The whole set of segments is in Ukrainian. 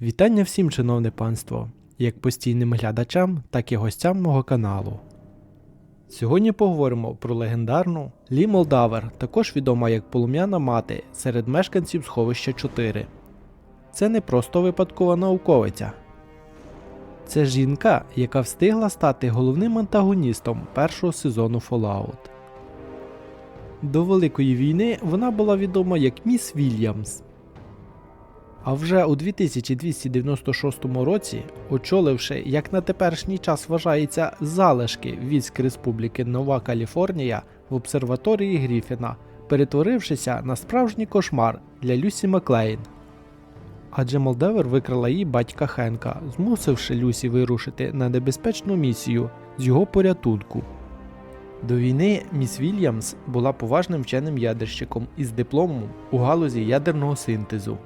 Вітання всім, шановне панство, як постійним глядачам, так і гостям мого каналу. Сьогодні поговоримо про легендарну Лі Молдавер, також відома як полум'яна мати серед мешканців сховища 4. Це не просто випадкова науковиця. Це жінка, яка встигла стати головним антагоністом першого сезону Fallout. До Великої війни вона була відома як Міс Вільямс. А вже у 2296 році, очоливши, як на теперішній час вважається, залишки військ Республіки Нова Каліфорнія в обсерваторії Гріфіна, перетворившися на справжній кошмар для Люсі Маклейн. Адже Молдевер викрала її батька Хенка, змусивши Люсі вирушити на небезпечну місію з його порятунку. До війни міс Вільямс була поважним вченим ядерщиком із дипломом у галузі ядерного синтезу.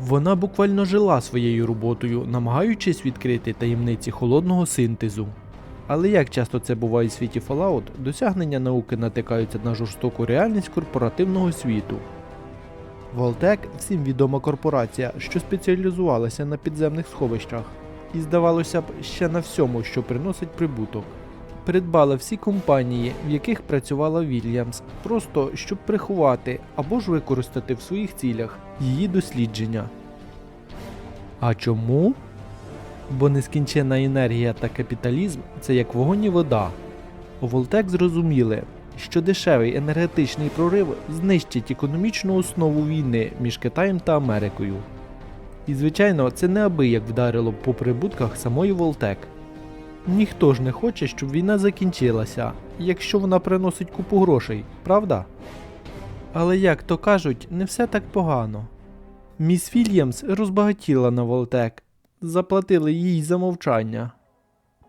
Вона буквально жила своєю роботою, намагаючись відкрити таємниці холодного синтезу. Але як часто це буває у світі Fallout, досягнення науки натикаються на жорстоку реальність корпоративного світу. Волтек всім відома корпорація, що спеціалізувалася на підземних сховищах, і здавалося б, ще на всьому, що приносить прибуток. Придбала всі компанії, в яких працювала Вільямс, просто щоб приховати або ж використати в своїх цілях її дослідження. А чому? Бо нескінченна енергія та капіталізм це як вогонь і вода. Волтек зрозуміли, що дешевий енергетичний прорив знищить економічну основу війни між Китаєм та Америкою. І звичайно, це неабияк вдарило по прибутках самої Волтек. Ніхто ж не хоче, щоб війна закінчилася, якщо вона приносить купу грошей, правда? Але як то кажуть, не все так погано. Міс Вільямс розбагатіла на Волтек, заплатили їй за мовчання.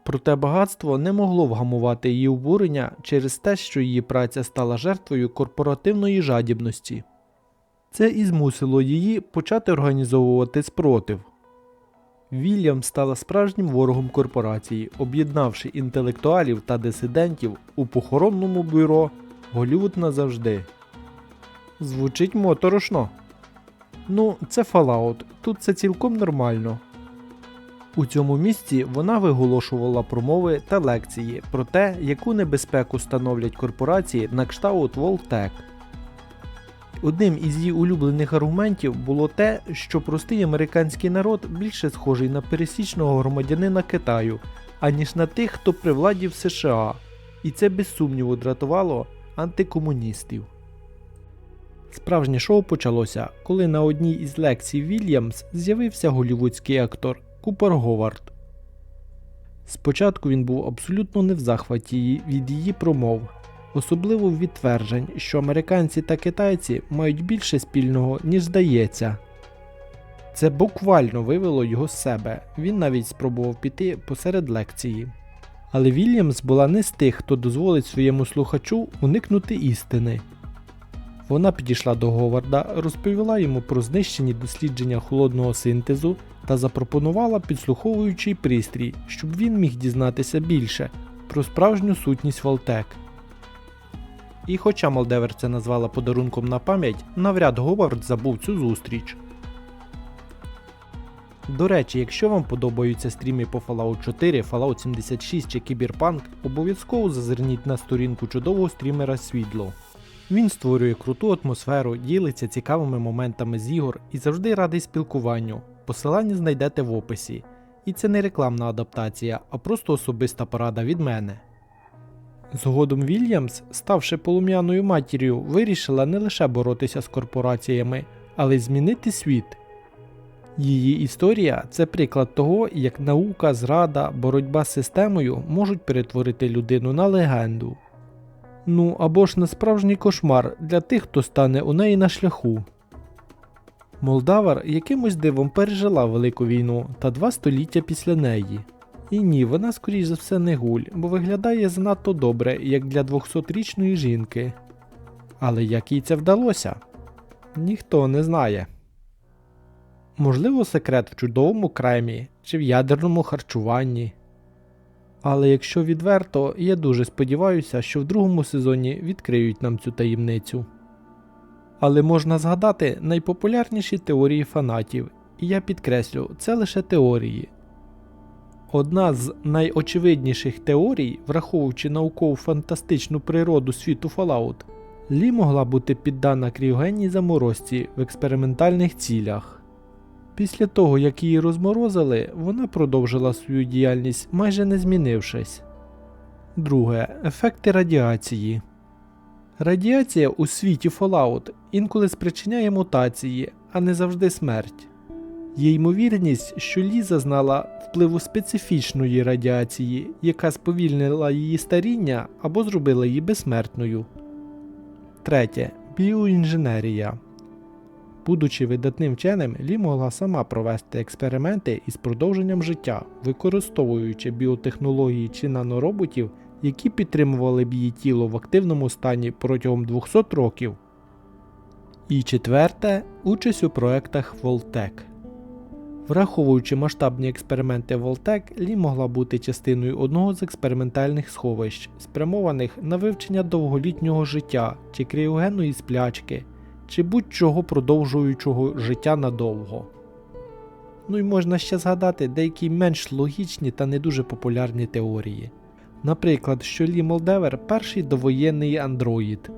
Проте багатство не могло вгамувати її обурення через те, що її праця стала жертвою корпоративної жадібності. Це і змусило її почати організовувати спротив. Вільям стала справжнім ворогом корпорації, об'єднавши інтелектуалів та дисидентів у похоронному бюро Голівуд назавжди. Звучить моторошно. Ну, це Fallout, тут це цілком нормально. У цьому місці вона виголошувала промови та лекції про те, яку небезпеку становлять корпорації на кшталт Волтек. Одним із її улюблених аргументів було те, що простий американський народ більше схожий на пересічного громадянина Китаю, аніж на тих, хто при владі в США, і це без сумніву дратувало антикомуністів. Справжнє шоу почалося, коли на одній із лекцій Вільямс з'явився голівудський актор Купер Говард. Спочатку він був абсолютно не в захваті від її промов, особливо від тверджень, що американці та китайці мають більше спільного, ніж здається. Це буквально вивело його з себе, він навіть спробував піти посеред лекції. Але Вільямс була не з тих, хто дозволить своєму слухачу уникнути істини. Вона підійшла до Говарда, розповіла йому про знищені дослідження холодного синтезу та запропонувала підслуховуючий пристрій, щоб він міг дізнатися більше про справжню сутність Волтек. І хоча Молдевер це назвала подарунком на пам'ять, навряд Говард забув цю зустріч. До речі, якщо вам подобаються стріми по Fallout 4, Fallout 76 чи Cyberpunk, обов'язково зазирніть на сторінку чудового стрімера Світло. Він створює круту атмосферу, ділиться цікавими моментами з ігор і завжди радий спілкуванню. Посилання знайдете в описі. І це не рекламна адаптація, а просто особиста порада від мене. Згодом Вільямс, ставши полум'яною матір'ю, вирішила не лише боротися з корпораціями, але й змінити світ. Її історія це приклад того, як наука, зрада, боротьба з системою можуть перетворити людину на легенду. Ну або ж на справжній кошмар для тих, хто стане у неї на шляху. Молдавар якимось дивом пережила Велику війну та два століття після неї. І ні, вона скоріш за все не гуль, бо виглядає занадто добре, як для 200-річної жінки. Але як їй це вдалося? Ніхто не знає. Можливо, секрет в чудовому кремі чи в ядерному харчуванні. Але якщо відверто, я дуже сподіваюся, що в другому сезоні відкриють нам цю таємницю. Але можна згадати найпопулярніші теорії фанатів, і я підкреслю, це лише теорії. Одна з найочевидніших теорій, враховуючи наукову фантастичну природу світу Fallout, Лі могла бути піддана кріогенній заморозці в експериментальних цілях. Після того, як її розморозили, вона продовжила свою діяльність майже не змінившись. Друге. Ефекти радіації. Радіація у світі Fallout інколи спричиняє мутації, а не завжди смерть. Є ймовірність, що Лі зазнала впливу специфічної радіації, яка сповільнила її старіння або зробила її безсмертною. Третє. Біоінженерія. Будучи видатним вченим, Лі могла сама провести експерименти із продовженням життя, використовуючи біотехнології чи нанороботів, які підтримували б її тіло в активному стані протягом 200 років. І четверте участь у проектах Волтек. Враховуючи масштабні експерименти Волтек, Лі могла бути частиною одного з експериментальних сховищ, спрямованих на вивчення довголітнього життя чи кріогенної сплячки, чи будь-чого продовжуючого життя надовго. Ну і можна ще згадати деякі менш логічні та не дуже популярні теорії. Наприклад, що Лі Молдевер перший довоєнний андроїд,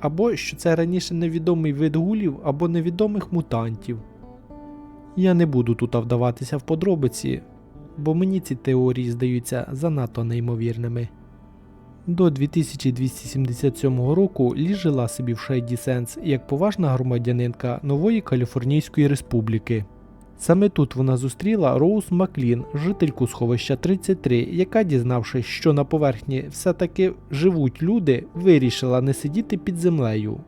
або що це раніше невідомий вид гулів або невідомих мутантів. Я не буду тут вдаватися в подробиці, бо мені ці теорії здаються занадто неймовірними. До 2277 року Лі жила собі в Шейді Сенс як поважна громадянинка Нової Каліфорнійської Республіки. Саме тут вона зустріла Роуз Маклін, жительку сховища 33, яка, дізнавшись, що на поверхні все-таки живуть люди, вирішила не сидіти під землею.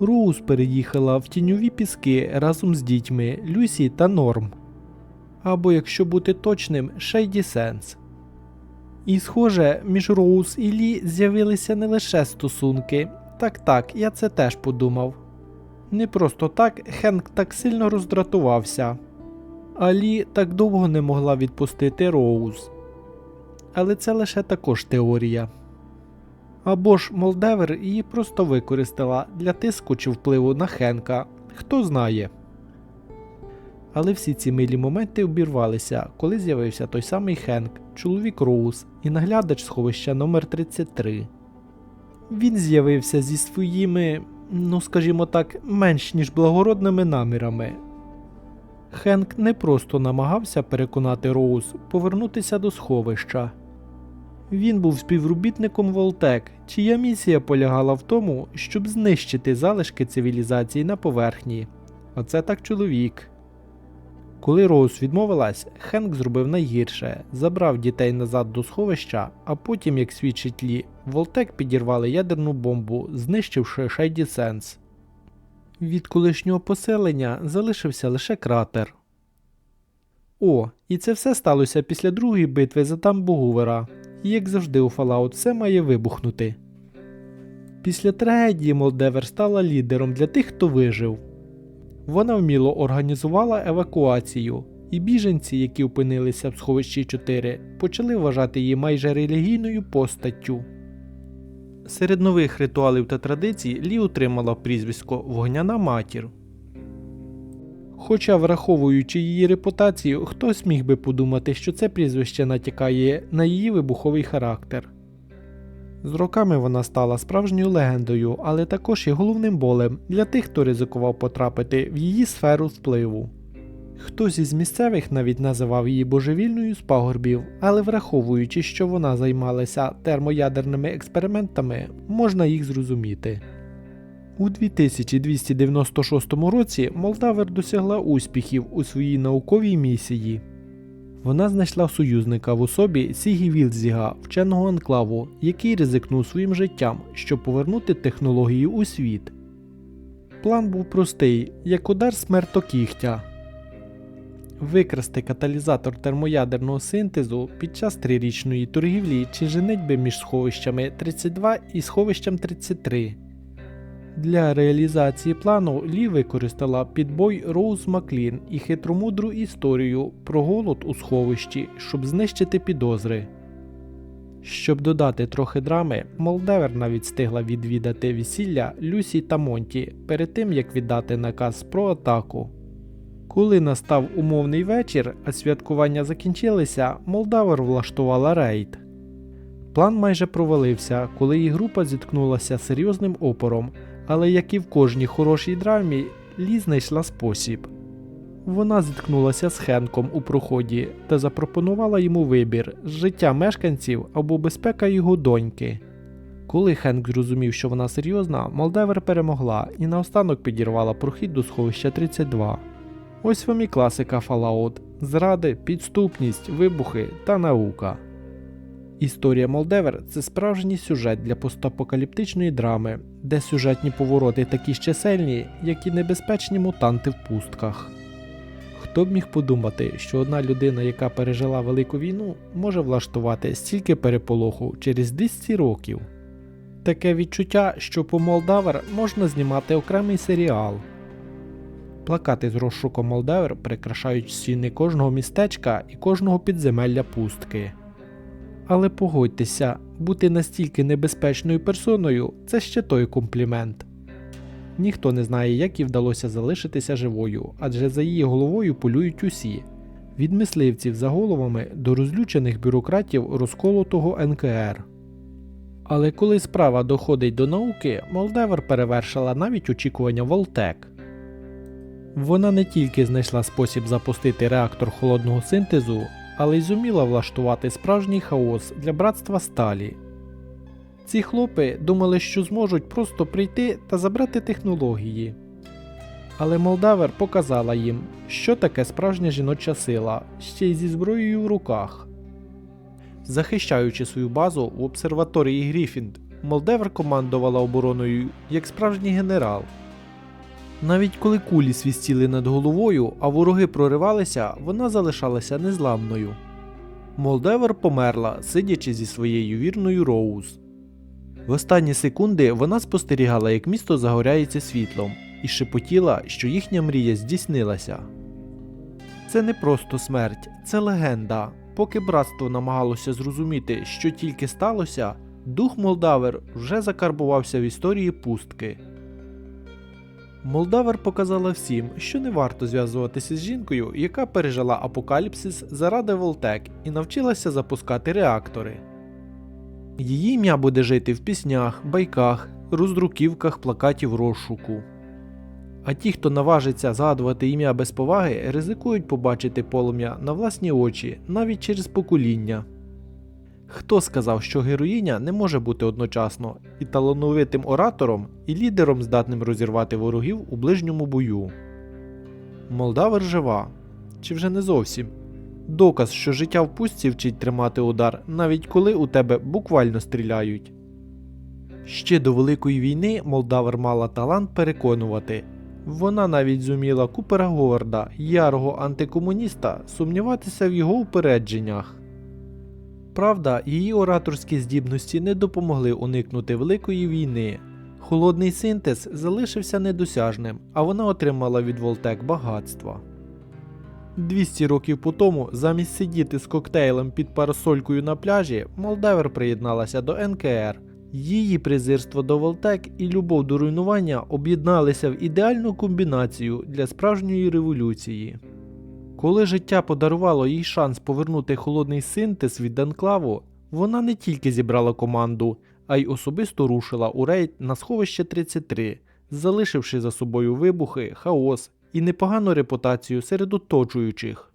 Роуз переїхала в тіньові піски разом з дітьми Люсі та Норм. Або, якщо бути точним, Шейді Сенс. І, схоже, між Роуз і Лі з'явилися не лише стосунки. Так так, я це теж подумав. Не просто так Хенк так сильно роздратувався, а Лі так довго не могла відпустити Роуз. Але це лише також теорія. Або ж Молдевер її просто використала для тиску чи впливу на Хенка, хто знає. Але всі ці милі моменти обірвалися, коли з'явився той самий Хенк, чоловік Роуз і наглядач сховища номер 33 Він з'явився зі своїми, ну скажімо так, менш ніж благородними намірами. Хенк не просто намагався переконати Роуз повернутися до сховища. Він був співробітником Волтек, чия місія полягала в тому, щоб знищити залишки цивілізації на поверхні. Оце так чоловік. Коли Роуз відмовилась, Хенк зробив найгірше, забрав дітей назад до сховища, а потім, як свідчить Лі, Волтек підірвали ядерну бомбу, знищивши Шейді Сенс. Від колишнього поселення залишився лише кратер. О, і це все сталося після другої битви за дамбу Гувера. І як завжди у Fallout все має вибухнути. Після трагедії Молдевер стала лідером для тих, хто вижив. Вона вміло організувала евакуацію, і біженці, які опинилися в сховищі 4, почали вважати її майже релігійною постаттю. Серед нових ритуалів та традицій Лі отримала прізвисько Вогняна матір. Хоча, враховуючи її репутацію, хтось міг би подумати, що це прізвище натякає на її вибуховий характер. З роками вона стала справжньою легендою, але також і головним болем для тих, хто ризикував потрапити в її сферу впливу. Хтось із місцевих навіть називав її божевільною з пагорбів, але враховуючи, що вона займалася термоядерними експериментами, можна їх зрозуміти. У 2296 році Молдавер досягла успіхів у своїй науковій місії. Вона знайшла союзника в особі Сігі Вілдзіга, вченого анклаву, який ризикнув своїм життям, щоб повернути технологію у світ. План був простий, як удар смертокігтя. Викрасти каталізатор термоядерного синтезу під час трирічної торгівлі чи женитьби між сховищами 32 і сховищем 33. Для реалізації плану Лі використала підбой Роуз Маклін і хитромудру історію про голод у сховищі, щоб знищити підозри. Щоб додати трохи драми, Молдевер навіть встигла відвідати весілля Люсі та Монті перед тим як віддати наказ про атаку. Коли настав умовний вечір, а святкування закінчилися, Молдавер влаштувала рейд. План майже провалився, коли її група зіткнулася серйозним опором, але як і в кожній хорошій драмі, Лі знайшла спосіб. Вона зіткнулася з Хенком у проході та запропонувала йому вибір життя мешканців або безпека його доньки. Коли Хенк зрозумів, що вона серйозна, Молдавер перемогла і наостанок підірвала прохід до сховища 32. Ось вам і класика Fallout – зради, підступність, вибухи та наука. Історія Молдевер це справжній сюжет для постапокаліптичної драми, де сюжетні повороти такі ж чисельні, як і небезпечні мутанти в пустках. Хто б міг подумати, що одна людина, яка пережила велику війну, може влаштувати стільки переполоху через 200 років. Таке відчуття, що по Молдавер можна знімати окремий серіал. Плакати з розшуком Молдавер прикрашають стіни кожного містечка і кожного підземелля пустки. Але погодьтеся, бути настільки небезпечною персоною це ще той комплімент. Ніхто не знає, як їй вдалося залишитися живою, адже за її головою полюють усі від мисливців за головами до розлючених бюрократів розколотого НКР. Але коли справа доходить до науки, Молдевер перевершила навіть очікування Волтек. Вона не тільки знайшла спосіб запустити реактор холодного синтезу, але й зуміла влаштувати справжній хаос для братства сталі. Ці хлопи думали, що зможуть просто прийти та забрати технології. Але Молдавер показала їм, що таке справжня жіноча сила, ще й зі зброєю в руках. Захищаючи свою базу в обсерваторії Гріфінд, Молдевер командувала обороною як справжній генерал. Навіть коли кулі свістіли над головою, а вороги проривалися, вона залишалася незламною. Молдевер померла, сидячи зі своєю вірною Роуз. В останні секунди вона спостерігала, як місто загоряється світлом, і шепотіла, що їхня мрія здійснилася. Це не просто смерть, це легенда. Поки братство намагалося зрозуміти, що тільки сталося, дух Молдавер вже закарбувався в історії пустки. Молдавер показала всім, що не варто зв'язуватися з жінкою, яка пережила апокаліпсис заради Волтек і навчилася запускати реактори. Її ім'я буде жити в піснях, байках, роздруківках плакатів розшуку. А ті, хто наважиться згадувати ім'я без поваги, ризикують побачити полум'я на власні очі навіть через покоління. Хто сказав, що героїня не може бути одночасно і талановитим оратором, і лідером, здатним розірвати ворогів у ближньому бою? Молдавер жива. Чи вже не зовсім? Доказ, що життя в пустці вчить тримати удар, навіть коли у тебе буквально стріляють. Ще до Великої війни Молдавер мала талант переконувати. Вона навіть зуміла Купера Говарда, ярого антикомуніста, сумніватися в його упередженнях. Правда, її ораторські здібності не допомогли уникнути Великої війни. Холодний синтез залишився недосяжним, а вона отримала від Волтек багатства. 200 років по тому, замість сидіти з коктейлем під парасолькою на пляжі, Молдавер приєдналася до НКР. Її презирство до Волтек і любов до руйнування об'єдналися в ідеальну комбінацію для справжньої революції. Коли життя подарувало їй шанс повернути холодний синтез від Анклаву, вона не тільки зібрала команду, а й особисто рушила у рейд на сховище 33, залишивши за собою вибухи, хаос і непогану репутацію серед оточуючих.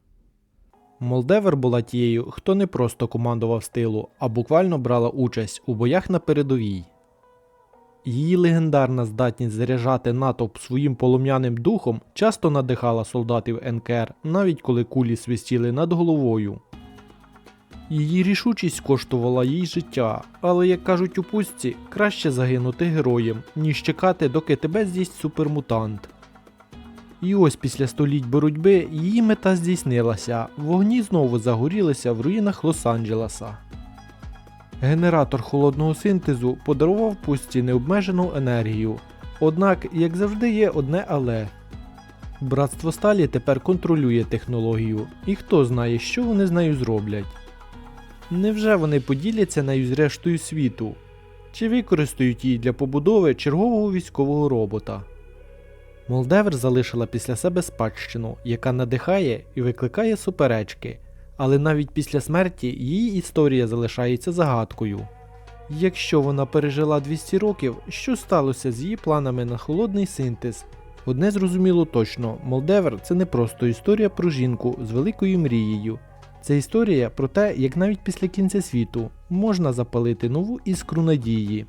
Молдевер була тією, хто не просто командував стилу, а буквально брала участь у боях на передовій. Її легендарна здатність заряджати натовп своїм полум'яним духом часто надихала солдатів НКР, навіть коли кулі свистіли над головою. Її рішучість коштувала їй життя, але, як кажуть у пустці, краще загинути героєм, ніж чекати, доки тебе з'їсть супермутант. І ось після століть боротьби її мета здійснилася, вогні знову загорілися в руїнах Лос-Анджелеса. Генератор холодного синтезу подарував пустці необмежену енергію. Однак, як завжди, є одне але. Братство Сталі тепер контролює технологію, і хто знає, що вони з нею зроблять. Невже вони поділяться нею з рештою світу? Чи використають її для побудови чергового військового робота? Молдевер залишила після себе спадщину, яка надихає і викликає суперечки, але навіть після смерті її історія залишається загадкою. Якщо вона пережила 200 років, що сталося з її планами на холодний синтез? Одне зрозуміло точно: Молдевер це не просто історія про жінку з великою мрією. Це історія про те, як навіть після кінця світу можна запалити нову іскру надії.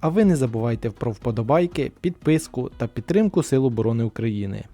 А ви не забувайте про вподобайки, підписку та підтримку Сил оборони України.